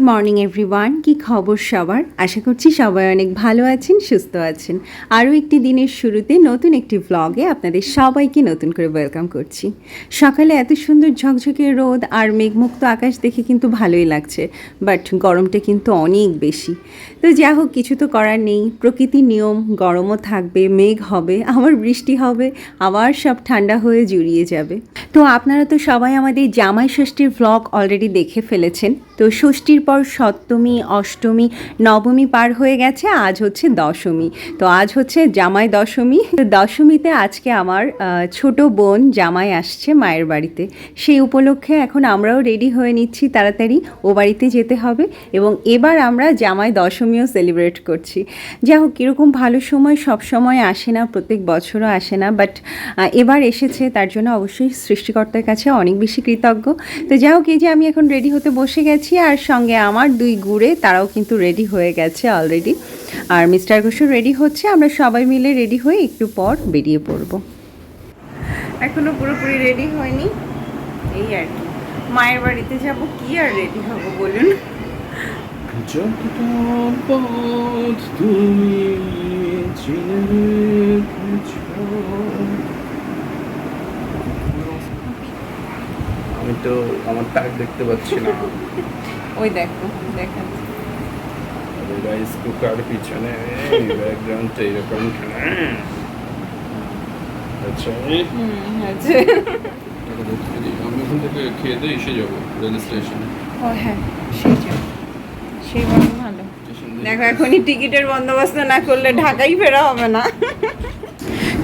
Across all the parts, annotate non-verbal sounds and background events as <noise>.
Good morning, everyone. কি খবর সবার? আশা করছি সবাই অনেক ভালো আছেন, সুস্থ আছেন। আরও একটি দিনের শুরুতে নতুন একটি ভ্লগে আপনাদের সবাইকে নতুন করে ওয়েলকাম করছি। সকালে এত সুন্দর ঝকঝকে রোদ আর মেঘমুক্ত আকাশ দেখে কিন্তু ভালোই লাগছে বাট গরমটা কিন্তু অনেক বেশি। তো যা হোক, কিছু তো করার নেই। প্রকৃতির নিয়ম, গরমও থাকবে, মেঘ হবে, আবার বৃষ্টি হবে, আবার সব ঠান্ডা হয়ে জুড়িয়ে যাবে। তো আপনারা তো সবাই আমাদের জামাই ষষ্ঠীর ভ্লগ অলরেডি দেখে ফেলেছেন। তো ষষ্ঠীর পর সপ্তমী, অষ্টমী, নবমী পার হয়ে গেছে, আজ হচ্ছে দশমী। তো আজ হচ্ছে জামাই দশমী। তো দশমীতে আজকে আমার ছোট বোন জামাই আসছে মায়ের বাড়িতে। সেই উপলক্ষে এখন আমরাও রেডি হয়ে নিচ্ছি তাড়াতাড়ি, ও বাড়িতে যেতে হবে এবং এবার আমরা জামাই দশমীও সেলিব্রেট করছি। যা হোক, কীরকম ভালো সময় সব সময় আসে না, প্রত্যেক বছরও আসে না, বাট এবার এসেছে, তার জন্য অবশ্যই সৃষ্টিকর্তার কাছে অনেক বেশি কৃতজ্ঞ। তো যা হোক, এই যে আমি এখন রেডি হতে বসে গেছি, আর সঙ্গে আমার দুই গুড়ে তারাও কিন্তু রেডি হয়ে গেছে অলরেডি আর মিস্টার ঘোষও রেডি হচ্ছে আমরা সবাই মিলে রেডি হয়ে একটু পর বেরিয়ে পড়ব। এখনও পুরোপুরি রেডি হয়নি। এই আর কি। মায়ের বাড়িতে যাব কি আর রেডি হব বলুন? তুমি আমি তো আমার ট্যাগ দেখতে পাচ্ছি না। <laughs> ওই দেখো দেখাচ্ছি। রাইস কুকার পিছনে ব্যাকগ্রাউন্ডটা এরকম আচ্ছা। আমি ওখান থেকে খেয়ে দিয়ে এসে যাব রেল স্টেশনে। ও হ্যাঁ সেই সেই ভালো। দেখো এখনই টিকিটের বন্দোবস্ত না করলে ঢাকাই ফেরা হবে না।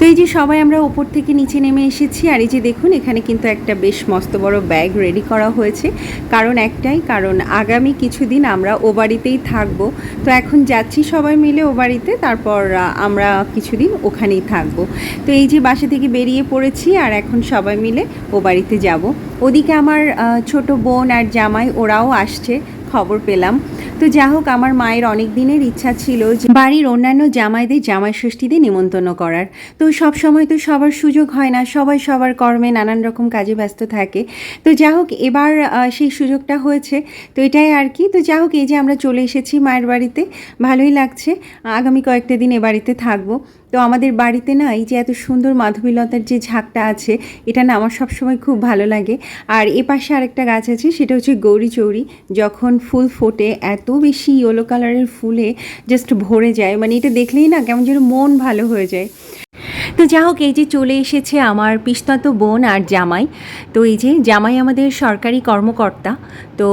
এই যে সবাই আমরা ওপর থেকে নিচে নেমে এসেছি, আর এই যে দেখুন, এখানে কিন্তু একটা বেশ মস্ত বড় ব্যাগ রেডি করা হয়েছে। কারণ একটাই, কারণ আগামী কিছুদিন আমরা ও বাড়িতেই থাকব। তো এখন যাচ্ছি সবাই মিলে ও বাড়িতে, তারপর আমরা কিছুদিন ওখানেই থাকব। তো এই যে বাসা থেকে বেরিয়ে পড়েছি, আর এখন সবাই মিলে ও বাড়িতে যাব। ওদিকে আমার ছোট বোন আর জামাই, ওরাও আসছে। খবর পেলাম। তো যা হোক, আমার মায়ের অনেক দিনের ইচ্ছা ছিল যে বাড়ির অন্যান্য জামাইদের জামাই ষষ্ঠীতে নিমন্ত্রণ করার। তো সব সময় তো সবার সুযোগ হয় না, সবাই সবার কর্মে নানান রকম কাজে ব্যস্ত থাকে। তো যা হোক, এবার সেই সুযোগটা হয়েছে। তো এটাই আর কি। তো যা হোক, এই যে আমরা চলে এসেছি মায়ের বাড়িতে, ভালোই লাগছে। আগামী কয়েকটা দিন এ বাড়িতে থাকব। তো আমাদের বাড়িতে না এই যে এত সুন্দর মাধবীলতার যে ঝাঁকটা আছে, এটা না আমার সবসময় খুব ভালো লাগে। আর এ পাশে আরেকটা গাছ আছে, সেটা হচ্ছে গৌরী চৌরি। যখন ফুল ফোটে, এত বেশি ইয়েলো কালারের ফুলে জাস্ট ভরে যায়। মানে এটা দেখলেই না কেমন যেন মন ভালো হয়ে যায়। তো যা হোক, এই যে চলে এসেছে আমার পিস্তাত বোন আর জামাই। তো এই যে জামাই আমাদের সরকারি কর্মকর্তা, তো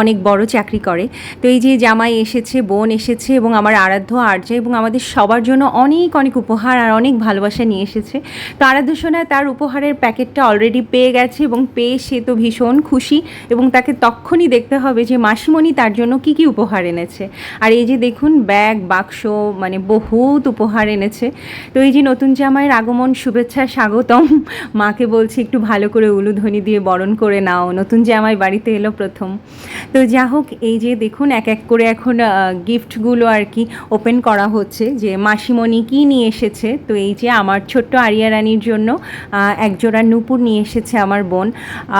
অনেক বড় চাকরি করে। তো এই যে জামাই এসেছে, বোন এসেছে এবং আমার আরাধ্য, আর্য এবং আমাদের সবার জন্য অনেক অনেক উপহার আর অনেক ভালোবাসা নিয়ে এসেছে। তো আরাধ্য সোনা তার উপহারের প্যাকেটটা অলরেডি পেয়ে গেছে এবং পেয়ে সে তো ভীষণ খুশি এবং তাকে তখনই দেখতে হবে যে মাসিমণি তার জন্য কি কি উপহার এনেছে। আর এই যে দেখুন, ব্যাগ, বাক্স মানে বহুত উপহার এনেছে। তো এই যে নতুন জামাইয়ের আগমন, শুভেচ্ছা, স্বাগতম। মাকে বলছি, একটু ভালো করে উলুধ্বনি দিয়ে বরণ করে নাও। নতুন জামাই বাড়িতে এলো প্রথম। তো যা হোক, এই যে দেখুন, এক এক করে এখন গিফটগুলো আর কি ওপেন করা হচ্ছে যে, মাসিমণি কি নিয়ে এসেছে? তো এই যে আমার ছোট্ট আরিয়া রানীর জন্য একজোড়া নুপুর নিয়ে এসেছে আমার বোন।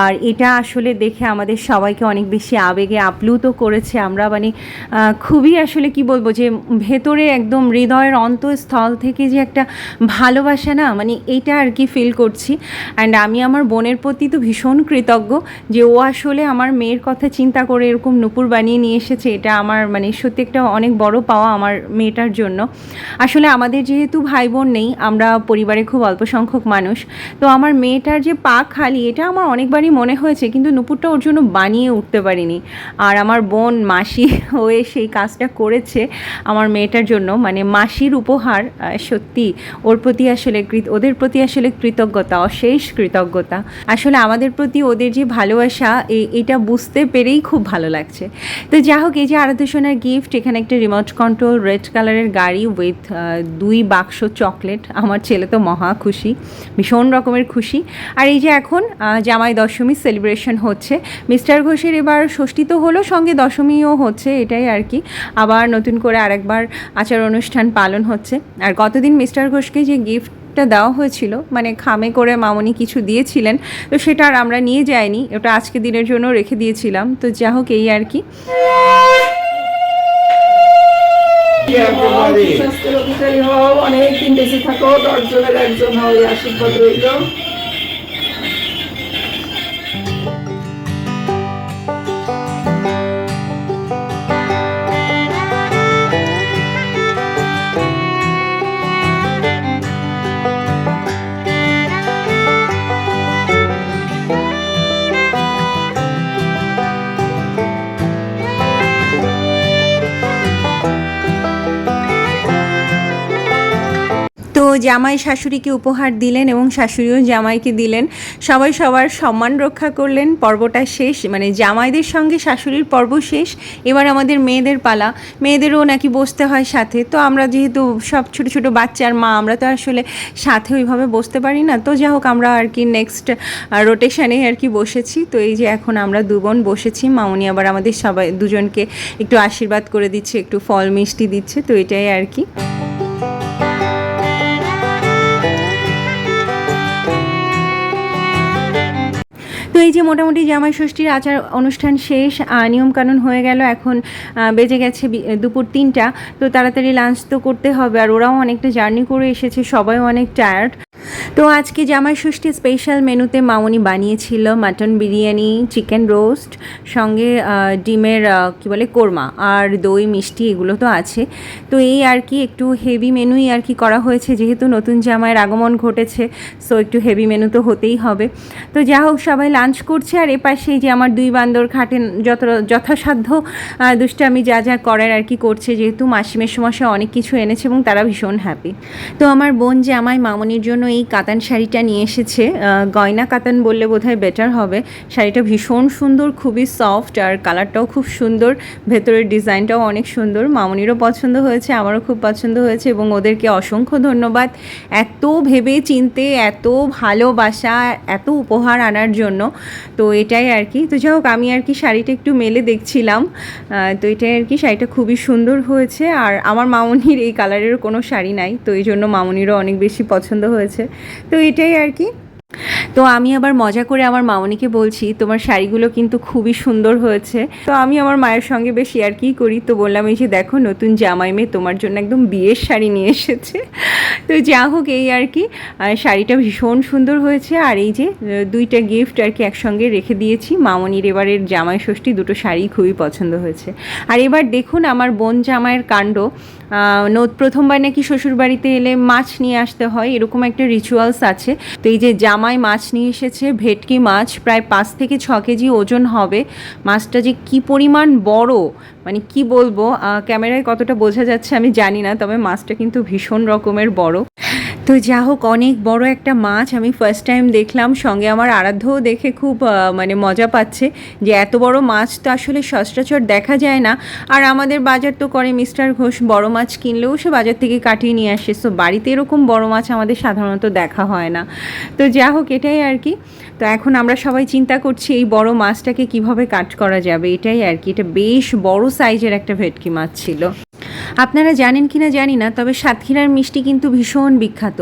আর এটা আসলে দেখে আমাদের সবাইকে অনেক বেশি আবেগে আপ্লুত করেছে। আমরা মানে খুবই আসলে কি বলব যে, ভেতরে একদম হৃদয়ের অন্তঃস্থল থেকে যে একটা ভালোবাসা না মানে এইটা আর কি ফিল করছি। অ্যান্ড আমি আমার বোনের প্রতি তো ভীষণ কৃতজ্ঞ যে ও আসলে আমার মেয়ের কথা চিন্তা করে এরকম নুপুর বানিয়ে নিয়ে এসেছে। এটা আমার মানে সত্যি একটা অনেক বড় পাওয়া আমার মেয়েটার জন্য। আসলে আমাদের যেহেতু ভাই বোন নেই, আমরা পরিবারে খুব অল্প সংখ্যক মানুষ। তো আমার মেয়েটার যে পা খালি, এটা আমার অনেকবারই মনে হয়েছে, কিন্তু নুপুরটা ওর জন্য বানিয়ে উঠতে পারিনি। আর আমার বোন, মাসি হয়ে সেই কাজটা করেছে আমার মেয়েটার জন্য। মানে মাসির উপহার সত্যি, ওর প্রতি আসলে ওদের প্রতি আসলে কৃতজ্ঞতা, অশেষ কৃতজ্ঞতা। আসলে আমাদের প্রতি ওদের যে ভালোবাসা এটা বুঝতে পেরেই খুব ভালো লাগছে। তো যা হোক, এই যে আরাধ্য সোনার গিফট এখানে একটা রিমোট কন্ট্রোল রেড কালারের গাড়ি উইথ দুই বাক্স চকলেট আমার ছেলে তো মহা খুশি, ভীষণ রকমের খুশি। আর এই যে এখন জামাই দশমী সেলিব্রেশন হচ্ছে। মিস্টার ঘোষের এবার ষষ্ঠী তো হলো, সঙ্গে দশমীও হচ্ছে, এটাই আর কি। আবার নতুন করে আরেকবার আচার অনুষ্ঠান পালন হচ্ছে। আর গতদিন মিস্টার ঘোষকে যে গিফট টা দেওয়া হয়েছিল মানে খামে করে মামনি কিছু দিয়েছিলেন তো সেটা আর আমরা নিয়ে যাইনি ওটা আজকে দিনের জন্য রেখে দিয়েছিলাম তো যা হোক এই আর কি। অনেকদিন অধিকারী অনেক দিন বেঁচে থাকো দশজনের একজন হয় আশীর্বাদ রইল। জামাই শাশুড়িকে উপহার দিলেন এবং শাশুড়িও জামাইকে দিলেন। সবাই সবার সম্মান রক্ষা করলেন। পর্বটা শেষ মানে জামাইদের সঙ্গে শাশুড়ির পর্ব শেষ। এবার আমাদের মেয়েদের পালা। মেয়েদেরও নাকি বসতে হয় সাথে। তো আমরা যেহেতু সব ছোট ছোট বাচ্চার মা, আমরা তো আসলে সাথে ওইভাবে বসতে পারি না। তো যাই হোক, আমরা আর কি নেক্সট রোটেশনে আর কি বসেছি। তো এই যে এখন আমরা দু বোন বসেছি। মামুনি আবার আমাদের সবাই দুজনকে একটু আশীর্বাদ করে দিচ্ছে, একটু ফল মিষ্টি দিচ্ছে। তো এটাই আর কি। তো এই যে মোটামুটি জামাই ষষ্ঠীর আচার অনুষ্ঠান শেষ নিয়মকানুন হয়ে গেল, এখন বেজে গেছে দুপুর তিনটা, তো তাড়াতাড়ি লাঞ্চ তো করতে হবে, আর ওরাও অনেকটা জার্নি করে এসেছে, সবাই অনেক টায়ার্ড তো আজকে জামাই ষষ্ঠী স্পেশাল মেনুতে মামনি বানিয়েছিল মাটন বিরিয়ানি চিকেন রোস্ট সঙ্গে ডিমের কি বলে, কোরমা আর দই, মিষ্টি এগুলো তো আছে। তো এই আর কি একটু হেভি মেনুই আর কি করা হয়েছে, যেহেতু নতুন জামাইয়ের আগমন ঘটেছে সো একটু হেভি মেনু তো হতেই হবে। তো যা হোক, সবাই লাঞ্চ করছে আর এপাশে যে আমার দুই বান্দর খাটেন যত, যথাসাধ্য দুষ্টামি যা যা করার আর কি করছে, যেহেতু মাসি মেসমশা অনেক কিছু এনেছে এবং তারা ভীষণ হ্যাপি তো আমার বোন যে আমায় মামনির জন্য এই কাতান শাড়িটা নিয়ে এসেছে। গয়না কাতান বললে বোধহয় বেটার হবে। শাড়িটা ভীষণ সুন্দর, খুবই সফট আর কালারটাও খুব সুন্দর। ভেতরের ডিজাইনটাও অনেক সুন্দর। মামনিরও পছন্দ হয়েছে, আমারও খুব পছন্দ হয়েছে এবং ওদেরকে অসংখ্য ধন্যবাদ। এত ভেবে চিনতে এত ভালোবাসা, এত উপহার আনার জন্য। তো এটাই আর কি। তো যাই হোক, আমি আর কি শাড়িটা একটু মেলে দেখছিলাম। তো এটাই আর কি, শাড়িটা খুবই সুন্দর হয়েছে। আর আমার মামনির এই কালারের কোনো শাড়ি নাই। তো এই জন্য মামনিরও অনেক বেশি পছন্দ হয়েছে। তো এটাই আর কি। তো আমি আবার মজা করে আমার মামনিকে বলছি, তোমার শাড়িগুলো কিন্তু খুবই সুন্দর হয়েছে। তো আমি আমার মায়ের সঙ্গে বেশ আর কি করি, তো বললাম, এই যে দেখো, নতুন জামাই মেয়ে তোমার জন্য একদম বিয়ের শাড়ি নিয়ে এসেছে। তো যা হোক, এই আর কি। শাড়িটা ভীষণ সুন্দর হয়েছে, আর এই যে দুইটা গিফট আর কি একসঙ্গে রেখে দিয়েছি। মামনির এবারের জামাই ষষ্ঠী, দুটো শাড়ি খুবই পছন্দ হয়েছে। আর এবার দেখুন, আমার বোন জামাইয়ের কাণ্ড। প্রথমবার নাকি শ্বশুরবাড়িতে এলে মাছ নিয়ে আসতে হয়, এরকম একটা রিচুয়ালস আছে। তো এই যে জামাই মাছ নিয়ে এসেছে, ভেটকি মাছ, প্রায় পাঁচ থেকে ছ কেজি ওজন হবে। মাছটা যে কি পরিমাণ বড় মানে কি বলব ক্যামেরায় কতটা বোঝা যাচ্ছে আমি জানি না, তবে মাছটা কিন্তু ভীষণ রকমের বড়। তো যা হোক, অনেক বড় একটা মাছ আমি ফার্স্ট টাইম দেখলাম। সঙ্গে আমার আরাধ্যও দেখে খুব মানে মজা পাচ্ছে যে এত বড় মাছ তো আসলে সচরাচর দেখা যায় না। আর আমাদের বাজার তো করে মিস্টার ঘোষ বড় মাছ কিনলেও সে বাজার থেকে কাটিয়ে নিয়ে আসে। সো বাড়িতে এরকম বড় মাছ আমাদের সাধারণত দেখা হয় না। তো যা হোক, এটাই আর কি। তো এখন আমরা সবাই চিন্তা করছি এই বড় মাছটাকে কীভাবে কাট করা যাবে। এটাই আর কি। এটা বেশ বড় সাইজের একটা ভেটকি মাছ ছিল। আপনারা জানেন কিনা জানি না, তবে সাতক্ষীরার মিষ্টি কিন্তু ভীষণ বিখ্যাত।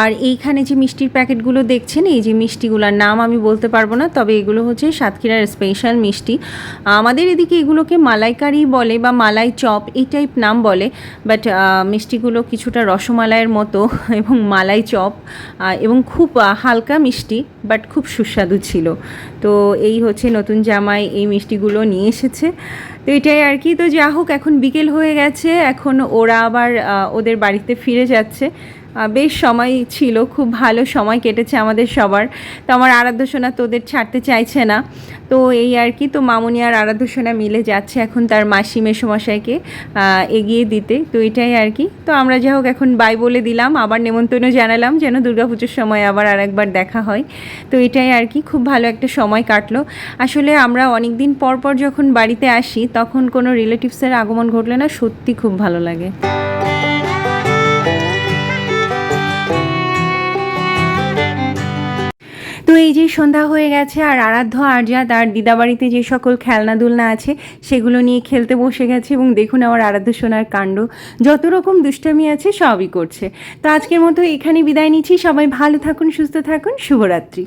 আর এইখানে যে মিষ্টির প্যাকেটগুলো দেখছেন, এই যে মিষ্টিগুলোর নাম আমি বলতে পারব না, তবে এগুলো হচ্ছে সাতক্ষীরার স্পেশাল মিষ্টি। আমাদের এদিকে এগুলোকে মালাইকারি বলে বা মালাই চপ এই টাইপ নাম বলে বাট মিষ্টিগুলো কিছুটা রসমালাইয়ের মতো <laughs> এবং মালাই চপ এবং খুব হালকা মিষ্টি বাট খুব সুস্বাদু ছিল। তো এই হচ্ছে নতুন জামাই এই মিষ্টিগুলো নিয়ে এসেছে। তো এটাই আর কি। তো যা হোক, এখন বিকেল হয়ে গেছে। এখন ওরা আবার ওদের বাড়িতে ফিরে যাচ্ছে। বেশ সময় ছিল, খুব ভালো সময় কেটেছে আমাদের সবার। তো আমার আরাধ্য সোনা তোদের ছাড়তে চাইছে না। তো এই আর কি, তো মামুনি আর আরাধ্য সোনা মিলে যাচ্ছে এখন তার মাসি মেসোমশাইকে এগিয়ে দিতে। তো এটাই আর কি। তো আমরা যা হোক এখন বাই বলে দিলাম। আবার নেমন্তন্ন জানালাম যেন দুর্গাপুজোর সময় আবার আরেকবার দেখা হয়। তো এটাই আর কি, খুব ভালো একটা সময় কাটলো। আসলে আমরা অনেক দিন পর পর যখন বাড়িতে আসি, তখন কোনো রিলেটিভসের আগমন ঘটলে না সত্যি খুব ভালো লাগে। তো এই যে সন্ধ্যা হয়ে গেছে আর আরাধ্য, আর্যা, তার দিদাবাড়িতে যে সকল খেলনা দুলনা আছে, সেগুলো নিয়ে খেলতে বসে গেছে এবং দেখুন আমার আরাধ্য সোনার কাণ্ড। যত রকম দুষ্টামি আছে, সবই করছে। তো আজকের মতো এখানে বিদায় নিচ্ছি। সবাই ভালো থাকুন, সুস্থ থাকুন। শুভরাত্রি।